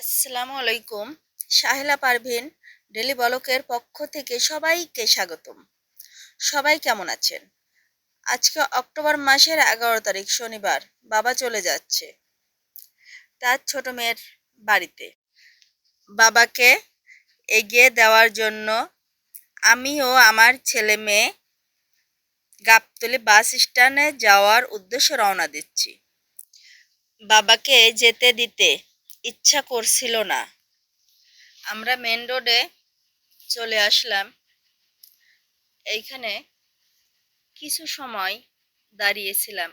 আসসালামু আলাইকুম। সাহেলা পারভিন, ডেলি বলকের পক্ষ থেকে সবাইকে স্বাগতম। সবাই কেমন আছেন? আজকে অক্টোবর মাসের এগারো তারিখ, শনিবার, বাবা চলে যাচ্ছে তার ছোট মেয়ের বাড়িতে। বাবাকে এগিয়ে দেওয়ার জন্য আমি ও আমার ছেলে মেয়ে গাবতলি বাস স্ট্যান্ডে যাওয়ার উদ্দেশ্যে রওনা দিচ্ছি। বাবাকে যেতে দিতে ইচ্ছা করছিল না। আমরা মেন রোডে চলে আসলাম। এইখানে কিছু সময় দাঁড়িয়েছিলাম,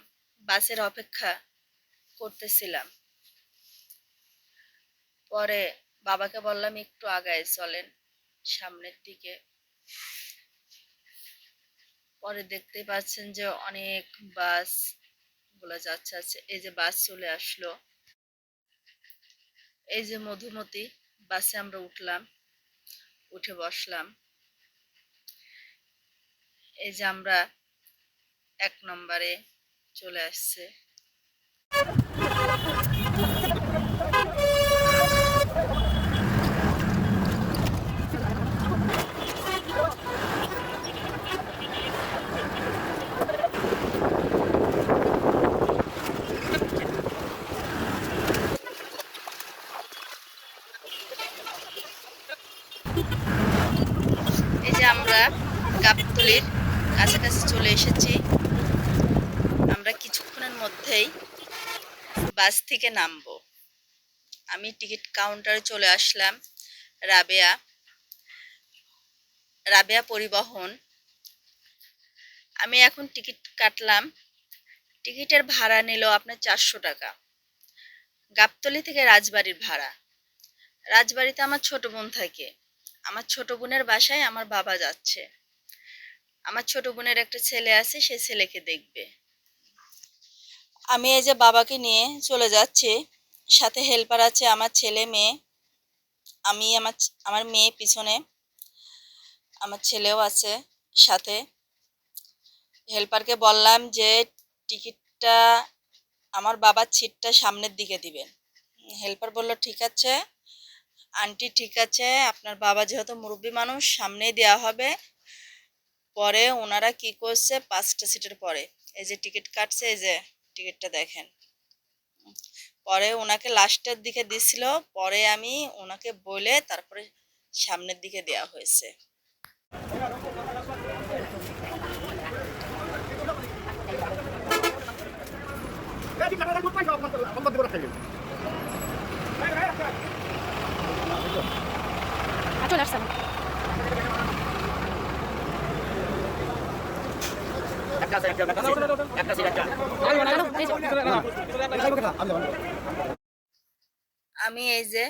বাসের অপেক্ষা করতেছিলাম। পরে বাবাকে বললাম, একটু আগায় চলেন সামনের দিকে। পরে দেখতে পাচ্ছেন যে অনেক বাসগুলো যাচ্ছে আছে এই যে বাস চলে আসলো। এই যে মধুমতি, বাসে আমরা উঠলাম, উঠে বসলাম। এই যে আমরা এক নম্বরে চলে আসছে। এই যে আমরা গাবতলির কাছাকাছি চলে এসেছি। আমরা কিছুক্ষণের মধ্যেই বাস থেকে নামবো। আমি টিকিট কাউন্টারে চলে আসলাম রাবেয়া। রাবেয়া পরিবহন। আমি এখন টিকিট কাটলাম। টিকিটের ভাড়া নিল আপনার চারশো টাকা। গাবতলি থেকে রাজবাড়ির ভাড়া। রাজবাড়িতে আমার ছোট বোন থাকে। আমার ছোট বোনের বাসায় আমার বাবা যাচ্ছে। আমার ছোট বোনের একটা ছেলে আছে, সে ছেলেকে দেখবে। আমি এই যে বাবাকে নিয়ে চলে যাচ্ছি, সাথে হেল্পার আছে আমার ছেলে মেয়ে। আমি আমার আমার মেয়ে পিছনে, আমার ছেলেও আছে সাথে। হেল্পারকে বললাম যে টিকিটটা, আমার বাবার সিটটা সামনের দিকে দিবেন। হেল্পার বলল, ঠিক আছে। আন্টি, ঠিক আছে, আপনার বাবা যেহেতু মুরব্বী মানুষ, সামনেই দেওয়া হবে। পরে ওনারা কি করছে, পাঁচটা সিটের পরে। এই যে টিকিট কাটছে, এই যে টিকিটটা দেখেন। পরে ওনাকে লাস্টের দিকে দিছিল, পরে আমি ওনাকে বলে তারপরে সামনের দিকে দেওয়া হয়েছে। চলে আমি এই যে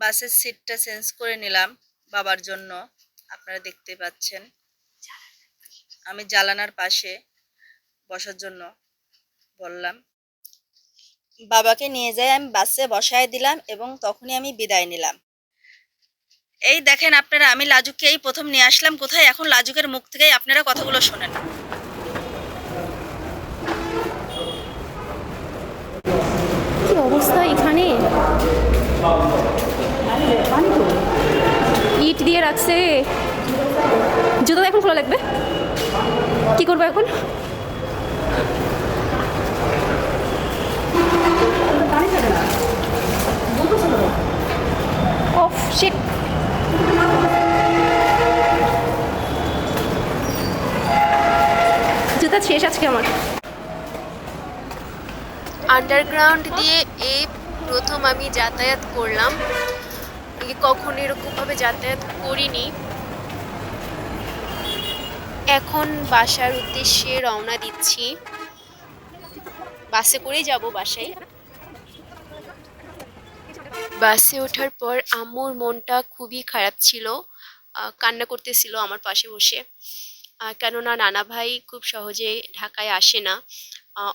বাসের সিটটা চেঞ্জ করে নিলাম বাবার জন্য। আপনারা দেখতে পাচ্ছেন। আমি জালানার পাশে বসার জন্য বললাম। বাবাকে নিয়ে যাই, আমি বাসে বসায় দিলাম এবং তখনই আমি বিদায় নিলাম। এই দেখেন আপনারা, আমি লাজুককে এই প্রথম নিয়ে আসলাম। কোথায়? এখন লাজুকের মুখ থেকেই আপনারা কথাগুলো শোনেন। কি অবস্থা এখানে? ইট দিয়ে রাখছে। জুতো এখন খোলা লাগবে? কি করব এখন? অফ শিট জুতা শেষ আজকে আমার। আন্ডারগ্রাউন্ড দিয়ে এই প্রথম আমি যাতায়াত করলাম। কখনো এরকমভাবে যাতায়াত করিনি। এখন বাসার উদ্দেশ্যে রওনা দিচ্ছি। বাসে করেই যাব বাসায়। বাসে ওঠার পর আম্মুর মনটা খুবই খারাপ ছিল। কান্না করতেছিল আমার পাশে বসে। কেননা নানা ভাই খুব সহজে ঢাকায় আসে না।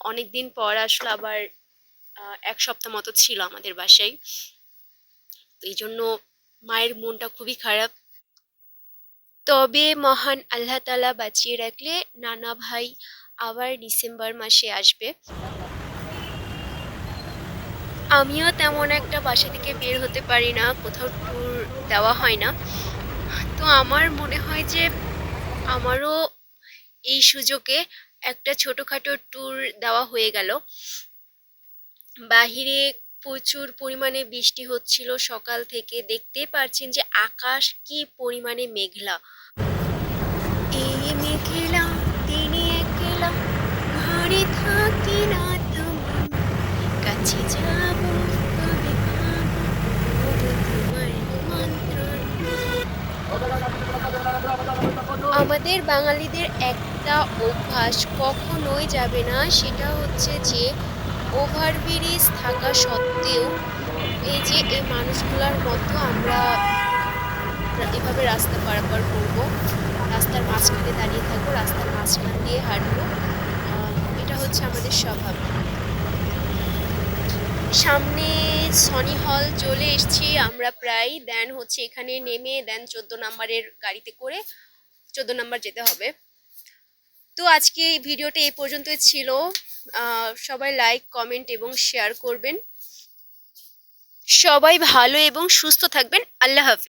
অনেক দিন পর আসলে আবার এক সপ্তাহ মতো ছিল আমাদের বাসায়। তো এই জন্য মায়ের মনটা খুবই খারাপ। তবে মহান আল্লাহ তালা বাঁচিয়ে রাখলে নানা ভাই আবার ডিসেম্বর মাসে আসবে। আমিও তেমন একটা বাসা থেকে বের হতে পারি না, কোথাও ট্যুর দেওয়া হয় না। তো আমার মনে হয় যে আমারও এই সুযোগে একটা ছোটোখাটো ট্যুর দেওয়া হয়ে গেল। বাহিরে প্রচুর পরিমাণে বৃষ্টি হচ্ছিল সকাল থেকে। দেখতে পারছেন যে আকাশ কি পরিমাণে মেঘলা। মেঘলা ঘরে থাকি না কাছে যাব তবে পাবো ওগো তোমার নিমন্ত্রণ। আমাদের বাঙালিদের একটা অভ্যাস কখনোই যাবে না, সেটা হচ্ছে যে ওভারব্রিজ থাকা সত্ত্বেও এই যে এই মানুষগুলোর মতো আমরা এভাবে রাস্তা পারাপার করব, রাস্তার মাঝখানে দাঁড়িয়ে থাকব, রাস্তার মাঝখান দিয়ে হাঁটবো। এটা হচ্ছে আমাদের স্বভাব। সামনে সনি হল চলে এসেছি, আমরা প্রায়, দেন হচ্ছে এখানে নেমে, দেন চোদ্দ নাম্বারের গাড়িতে করে চোদ্দ নম্বর যেতে হবে। তো আজকে এই ভিডিওটা এই পর্যন্তই ছিল। সবাই লাইক কমেন্ট এবং শেয়ার করবেন। সবাই ভালো এবং সুস্থ থাকবেন। আল্লাহ হাফিজ।